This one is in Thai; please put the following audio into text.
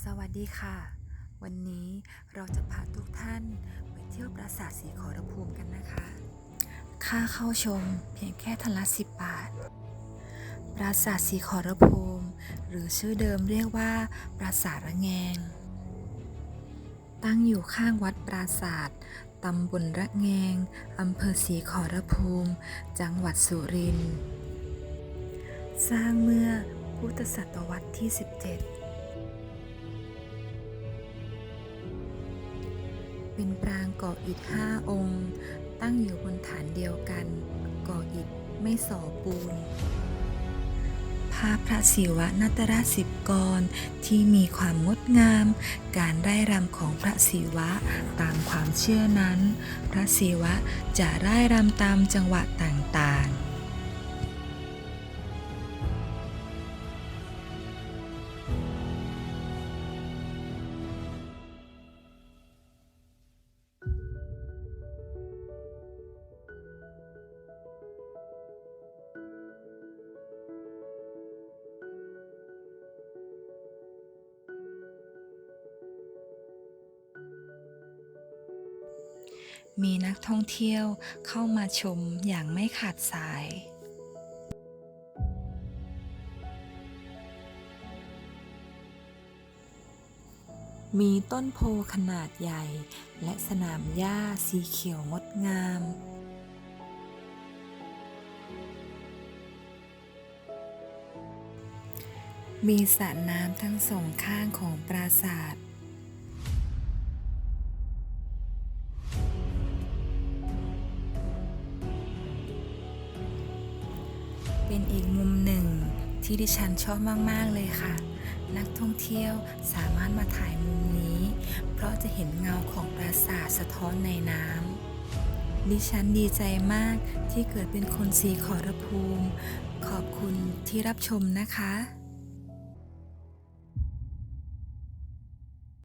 สวัสดีค่ะ วันนี้เราจะพาทุกท่านไปเที่ยวปราสาทสีขอรภูมิกันนะคะ ค่าเข้าชมเพียงแค่ทันละสิบบาท ปราสาทสีขอรภูมิ หรือชื่อเดิมเรียกว่า ปราสาทระแงง ตั้งอยู่ข้างวัดปราสาทตำบลระแงงอำเภอศรีขอรภูมิ จังหวัดสุรินทร์ สร้างเมื่อพุทธศตวรรษที่ 17 เป็นปรางก่ออิฐห้าองค์ ตั้งอยู่บนฐานเดียวกัน ก่ออิฐไม่ส่อปูนภาพพระศิวะนาตราสิบกรที่มีความงดงาม การไร่รำของพระศิวะตามความเชื่อนั้น พระศิวะจะไร่รำตามจังหวะต่างๆ มีนักท่องเที่ยวเข้ามาชมอย่างไม่ขาดสาย มีต้นโพขนาดใหญ่ และสนามหญ้าสีเขียวงดงามมีสระน้ำทั้งสองข้างของปราสาท เป็นอีกมุมหนึ่ง ที่ดิฉันชอบมากๆเลยค่ะ นักท่องเที่ยวสามารถมาถ่ายมุมนี้ เพราะจะเห็นเงาของปราสาทสะท้อนในน้ำดิฉันดีใจมากที่เกิดเป็นคนสีขอรภูมิ ขอบคุณที่รับชมนะคะ